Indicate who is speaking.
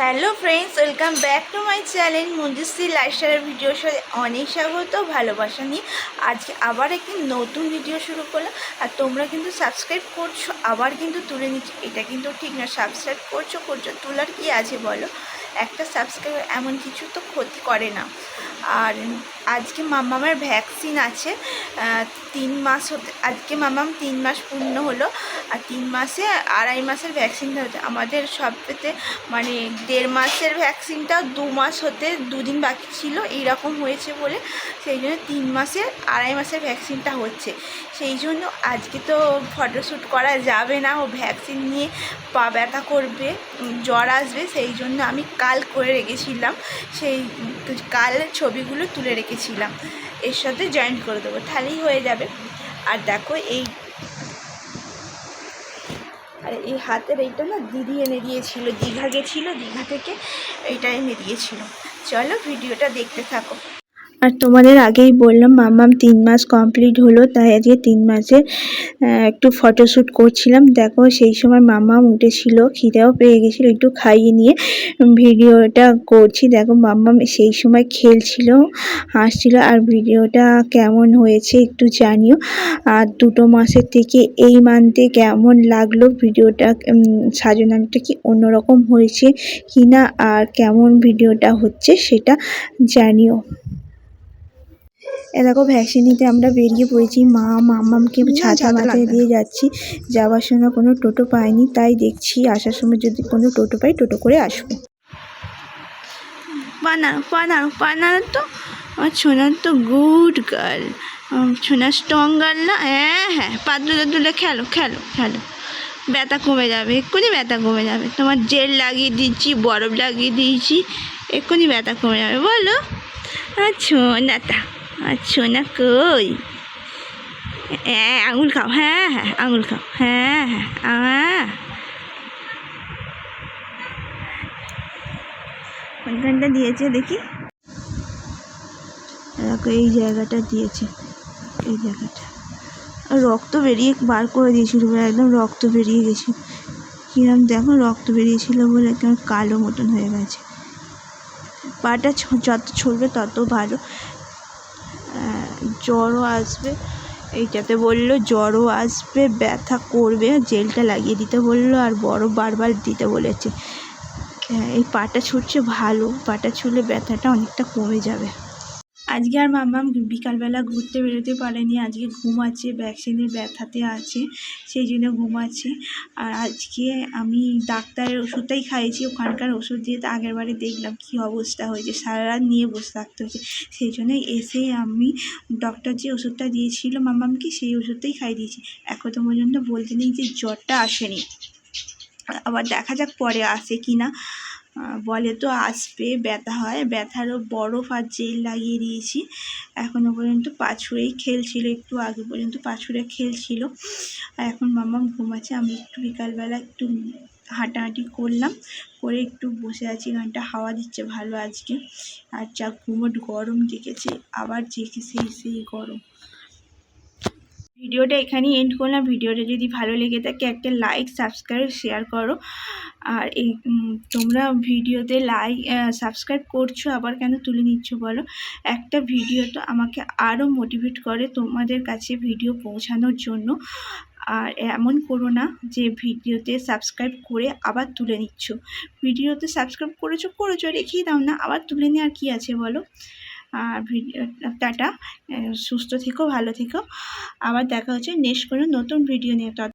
Speaker 1: Hello friends, welcome back to my channel Manjushree লাইফস্টাইলের video সাথে অনেক স্বাগত, ভালোবাসা নিয়ে। আজকে আবার একটি নতুন ভিডিও শুরু করলাম। আর তোমরা কিন্তু সাবস্ক্রাইব করছ, আবার কিন্তু তুলে নিচ্ছ। এটা কিন্তু ঠিক না সাবস্ক্রাইব করছ করছ, তোলার কি আছে বলো? একটা সাবস্ক্রাইব এমন কিছু তো ক্ষতি করে না। আর আজকে মামামার ভ্যাকসিন আছে তিন মাস হতে, আজকে মামাম তিন মাস পূর্ণ হলো, আর তিন মাসে আড়াই মাসের ভ্যাকসিনটা হতে আমাদের সবথেকে মানে দেড় মাসের ভ্যাকসিনটা দু মাস হতে দুদিন বাকি ছিল, এইরকম হয়েছে বলে সেই জন্য তিন মাসে আড়াই মাসের ভ্যাকসিনটা হচ্ছে। সেই জন্য আজকে তো ফটোশ্যুট করা যাবে না, ও ভ্যাকসিন নিয়ে পা ব্যথা করবে, জ্বর আসবে, সেই জন্য আমি কাল করে রেখেছিলাম। সেই, কাল ছবিগুলো তুলে রেখেছিলাম। এর সাথে জয়েন্ট করে দেবো। তাহলেই হয়ে যাবে। আর দেখো এই আর এই হাতের এইটা না দিদি এনে দিয়েছিল। দীঘা গেছিল। দীঘা থেকে এইটা এনে দিয়েছিল। চলো ভিডিওটা দেখতে থাকো। আর তোমাদের আগেই বললাম, মাম্মাম তিন মাস কমপ্লিট হলো, তাই আজকে তিন মাসে একটু ফটোশ্যুট করছিলাম। দেখো, সেই সময় মাম্মাম উঠেছিল, খিদেও পেয়ে গেছিল, একটু খাইয়ে নিয়ে ভিডিওটা করছি। দেখো, মাম্মাম সেই সময় খেলছিল, হাসছিল, আর ভিডিওটা কেমন হয়েছে একটু জানিও। আর দুটো মাসের থেকে এই মান্থে কেমন লাগল ভিডিওটা সাজানোটা কি অন্যরকম হয়েছে কি না আর কেমন ভিডিওটা হচ্ছে সেটা জানিও। দেখো ভ্যাকসিন নিতে আমরা বেরিয়ে পড়েছি। মা মামামকে ছাতা মাথায় দিয়ে যাচ্ছি। যাওয়ার সময় কোনো টোটো পাইনি তাই দেখছি আসার সময় যদি কোনো টোটো পাই টোটো করে আসব। বানানো বানানো বানানো তো আমার ছোনার তো গুড গার্ল ছোনা স্ট্রং গার্ল না? হ্যাঁ হ্যাঁ পা তুলে তুলে খেলো খেলো খেলো। ব্যথা কমে যাবে এক্ষুনি ব্যথা কমে যাবে। তোমার জেল লাগিয়ে দিচ্ছি বরফ লাগিয়ে দিয়েছি এক্ষুনি ব্যথা কমে যাবে বলো। আর ছোনাটা আর ছোনা কই? হ্যাঁ আঙুল খাও হ্যাঁ হ্যাঁ আঙুল খাও হ্যাঁ হ্যাঁ কোনখানটা দিয়েছে দেখি? দেখো, এই জায়গাটা দিয়েছে, এই জায়গাটা। আর রক্ত বেরিয়ে বার করে দিয়েছিল বলে একদম রক্ত বেরিয়ে গেছে। কিরম দেখো, রক্ত বেরিয়েছিল বলে একদম কালো মতন হয়ে গেছে। পাটা যত ছড়বে তত ভালো। জ্বরও আসবে। এইটাতে বলল জ্বরও আসবে ব্যথা করবে জেলটা লাগিয়ে দিতে বলল আর বরফ বারবার দিতে বলেছে। হ্যাঁ, এই পাটা ছুটছে ভালো পাটা ছুলে ব্যথাটা অনেকটা কমে যাবে। আজকে আর মাম্মাম বিকালবেলা ঘুরতে বেরোতে পারেনি। আজকে ঘুমাচ্ছে ভ্যাকসিনের ব্যথাতে আছে, সেই জন্য ঘুমাচ্ছে। আর আজকে আমি ডাক্তারের ওষুধটাই খাইয়েছি, ওখানকার ওষুধ দিয়ে তো আগের বারে দেখলাম কী অবস্থা হয়েছে সারা রাত নিয়ে বসে থাকতে হয়েছে। সেই জন্যই এসে আমি ডক্টর যে ওষুধটা দিয়েছিল মাম্মামকে সেই ওষুধটাই খাইয়ে দিয়েছি। এখনও পর্যন্ত বলতে নেই যে জ্বরটা আসেনি। আবার দেখা যাক পরে আসে কি না বলে তো আসবে, ব্যথা হয়। ব্যথারও বরফ আর জেল লাগিয়ে দিয়েছি। এখনও পর্যন্ত পাছুরেই খেলছিল, একটু আগে পর্যন্ত পাছুরে খেলছিল। এখন মাম্মাম ঘুমাচ্ছে, আমি একটু বিকালবেলা একটু হাঁটাহাঁটি করলাম, করে একটু বসে আছি, গানটা হাওয়া দিচ্ছে ভালো আজকে। আর যা ঘুমোট, গরম দেখেছে আবার জেগে সেই সেই গরম। ভিডিওটা এখানেই এন্ড করলাম। ভিডিওটা যদি ভালো লেগে থাকে, একটা লাইক সাবস্ক্রাইব শেয়ার করো। আর এই তোমরা ভিডিওতে লাইক সাবস্ক্রাইব করছ, আবার কেন তুলে নিচ্ছ বলো? একটা ভিডিও তো আমাকে আরও মোটিভেট করে তোমাদের কাছে ভিডিও পৌঁছানোর জন্য। আর এমন করো না যে ভিডিওতে সাবস্ক্রাইব করে আবার তুলে নিচ্ছ। ভিডিওতে সাবস্ক্রাইব করেছ করেছ রেখেই দাও না, আবার তুলে নিয়ে আর কী আছে বলো? আর ভিডিও টাটা। সুস্থ থেকো, ভালো থেকো। আবার দেখা হচ্ছে নেক্সট কোনো নতুন ভিডিও নিয়ে।